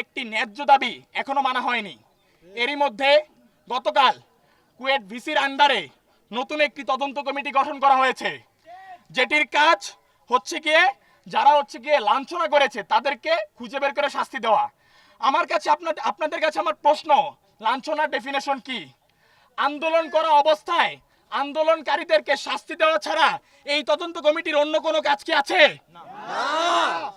একটি ন্যায্য দাবি এখনও মানা হয়নি। এরই মধ্যে গতকাল কুয়েট ভিসির আন্ডারে নতুন একটি তদন্ত কমিটি গঠন করা হয়েছে। যেটির কাজ হচ্ছে গিয়ে, যারা হচ্ছে গিয়ে লাঞ্ছনা করেছে, তাদেরকে খুঁজে বের করে শাস্তি দেওয়া। আমার কাছে আপনার আপনাদের কাছে আমার প্রশ্ন, লাঞ্ছনার ডেফিনেশন কি? আন্দোলন করা অবস্থায় আন্দোলনকারীদেরকে শাস্তি দেওয়া ছাড়া এই তদন্ত কমিটির অন্য কোনো কাজ কি আছে?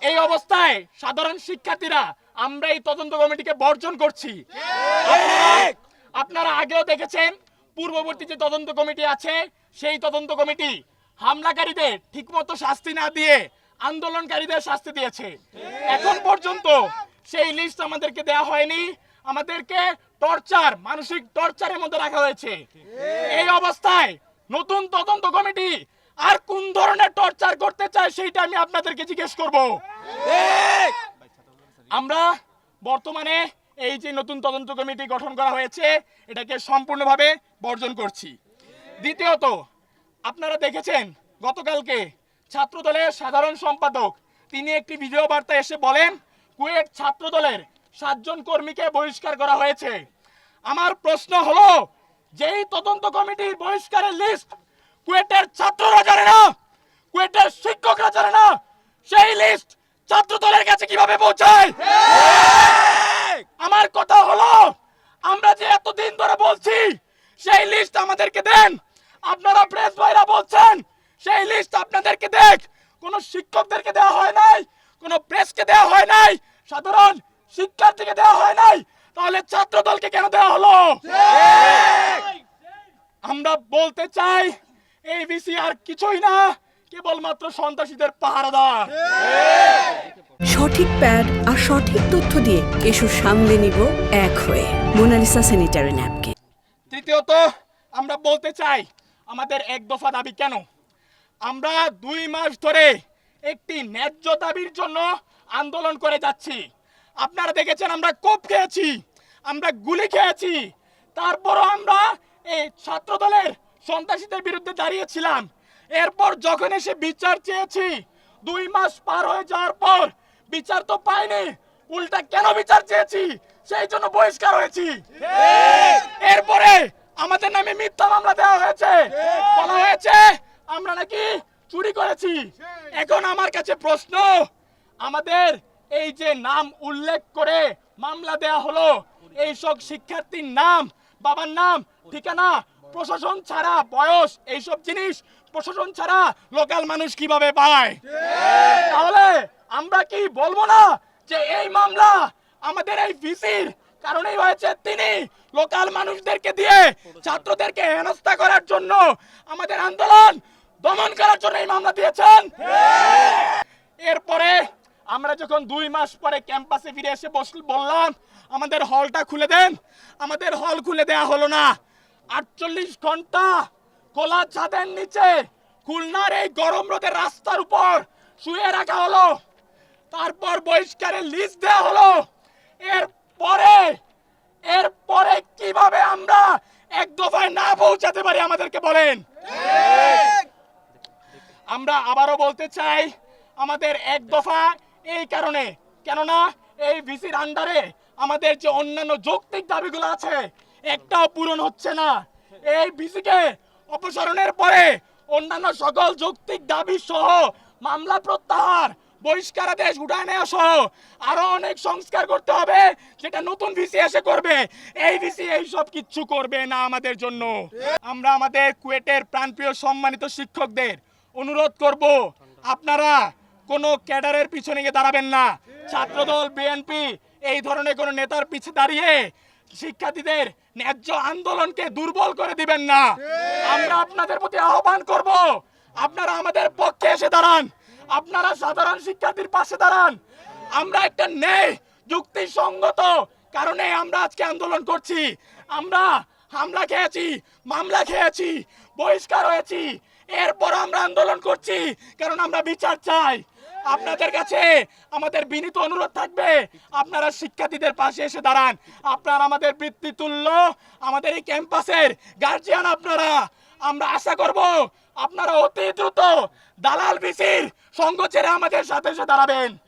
এই অবস্থায় সাধারণ শিক্ষার্থীরা আমরা এই তদন্ত কমিটিকে বর্জন করছি। আপনারা- আপনারা আগেও দেখেছেন পূর্ববর্তী যে তদন্ত কমিটি আছে সেই তদন্ত কমিটি হামলাকারীদের ঠিকমতো শাস্তি না দিয়ে আন্দোলনকারীদের শাস্তি দিয়েছে। এখন পর্যন্ত সেই লিস্ট আমাদেরকে দেওয়া হয়নি। আমাদেরকে টর্চার, মানসিক টর্চারের মধ্যে রাখা হয়েছে। এই অবস্থায় নতুন তদন্ত কমিটি আর কোন ধরনের টর্চার করতে চায় সেইটা আমি আপনাদেরকে জিজ্ঞেস করব। আমরা বর্তমানে এই যে নতুন তদন্ত কমিটি গঠন করা হয়েছে, এটাকে সম্পূর্ণভাবে বর্জন করছি। দ্বিতীয়ত, আপনারা দেখেছেন, গতকালকে ছাত্রদলের সাধারণ সম্পাদক, তিনি একটি ভিডিও বার্তা এসে বলেন, কুয়েট ছাত্রদলের সাতজন কর্মীকে বহিষ্কার করা হয়েছে। আমার প্রশ্ন হলো, যেই তদন্ত কমিটির বহিষ্কারের লিস্ট কুয়েটের ছাত্ররা জানে না, কুয়েটের শিক্ষকরা জানে না, সেই লিস্ট ছাত্রদলের কাছে কীভাবে পৌঁছায়? আমার কথা হলো, আমরা যে এতদিন ধরে বলছি, সেই লিস্ট আমাদেরকে দেন। আপনারা প্রেস ভাইরা বলছেন, সেই লিস্ট আপনাদেরকে দেখ। কোন শিক্ষকদেরকে দেওয়া হয় নাই, কোন প্রেসকে দেওয়া হয় নাই। সাধারণ শিক্ষার্থীকে দেওয়া হয় নাই তাহলে ছাত্র দলকে কেন দেওয়া হলো? আমরা বলতে চাই এই বিসি আর কিছুই না কেবলমাত্র সন্ত্রাসীদের পাহারাদার। সঠিক প্যাড আর সঠিক তথ্য দিয়ে কেশু সামলে নিব এক হয়ে মোনালিসা স্যানিটারি ন্যাপকে তৃতীয়ত আমরা বলতে চাই আমাদের এক দফা দাবি কেন? আমরা দুই মাস ধরে একটি ন্যায্য দাবির জন্য আন্দোলন করে যাচ্ছি। আপনারা দেখেছেন আমরা কোপ খেয়েছি, আমরা গুলি খেয়েছি, তারপরও আমরা এই ছাত্র দলের সন্ত্রাসীদের বিরুদ্ধে দাঁড়িয়েছিলাম। এরপর যখন এসে বিচার চেয়েছি, দুই মাস পার হয়ে যাওয়ার পর বিচার তো পাইনি, উল্টা কেন বিচার চেয়েছি? সেই জন্য বহিষ্কার হয়েছি। এরপরে আমাদের নামে মিথ্যা মামলা দেওয়া হয়েছে। বলা হয়েছে, আমরা নাকি চুরি করেছি। এখন আমার কাছে প্রশ্ন, আমাদের এই যে নাম উল্লেখ করে মামলা দেয়া হলো এই সব শিক্ষার্থীর নাম, বাবার নাম, ঠিকানা, প্রশাসন ছাড়া বয়স, এইসব জিনিস প্রশাসন ছাড়া লোকাল মানুষ কীভাবে পায়? তাহলে আমরা কি বলব না যে এই মামলা আমাদের এই ভিসির কারণেই হয়েছে? তিনি লোকাল মানুষদেরকে দিয়ে ছাত্রদেরকে হেনস্থা করার জন্য আমাদের আন্দোলন দমন করার জন্য এই মামলা দিয়েছেন। এরপরে আমরা যখন দুই মাস পরে ক্যাম্পাসে ফিরে এসে বস বললাম আমাদের হলটা খুলে দেন। আমাদের হল খুলে দেয়া হলো না। আটচল্লিশ ঘণ্টা খোলা ছাদের নিচে খুলনার এই গরম রোদের রাস্তার উপর শুয়ে রাখা হলো। তারপর বহিষ্কারের লিস্ট দেওয়া হলো। এর পরে এর পরে কীভাবে আমরা এক দফায় না পৌঁছাতে পারি আমাদেরকে বলেন? আমরা আবারও বলতে চাই আমাদের এক দফা এই কারণে। কেননা এই ভিসির আন্ডারে আমাদের যে অন্যান্য যৌক্তিক দাবিগুলো আছে, একটাও পূরণ হচ্ছে না। এই ভিসিকে অপসারণের পরে অন্যান্য সকল যৌক্তিক দাবি সহ মামলা প্রত্যাহার, বহিষ্কারাদেশ উঠায় নেওয়া সহ আরও অনেক সংস্কার করতে হবে, যেটা নতুন ভিসি এসে করবে। এই ভিসি এই সব কিচ্ছু করবে না আমাদের জন্য। আমরা আমাদের কুয়েটের প্রাণপ্রিয় সম্মানিত শিক্ষকদের অনুরোধ করব, আপনারা কোনো ক্যাডারের পিছনে গিয়ে দাঁড়াবেন না। ছাত্রদল, বিএনপি, এই ধরনের কোনো নেতার পিছে দাঁড়িয়ে শিক্ষার্থীদের ন্যায্য আন্দোলনকে দুর্বল করে দিবেন না। আমরা আপনাদের প্রতি আহ্বান করব, আপনারা আমাদের পক্ষে এসে দাঁড়ান, আপনারা সাধারণ শিক্ষার্থীর পাশে দাঁড়ান। আমরা একটা ন্যায় যুক্তিসঙ্গত কারণে আমরা আজকে আন্দোলন করছি। আমরা হামলা খেয়েছি, মামলা খেয়েছি, বহিষ্কার হয়েছি। এরপর আমরা আন্দোলন করছি, কারণ আমরা বিচার চাই। আপনাদের কাছে আমাদের বিনীত অনুরোধ থাকবে। আপনারা শিক্ষার্থীদের পাশে এসে দাঁড়ান। আপনারা আমাদের বৃত্তি তুল্য, আমাদের এই ক্যাম্পাসের গার্জিয়ান আপনারা। আমরা আশা করব আপনারা অতি দ্রুত দালাল বিসির সঙ্গ ছেড়ে আমাদের সাথে এসে দাঁড়াবেন।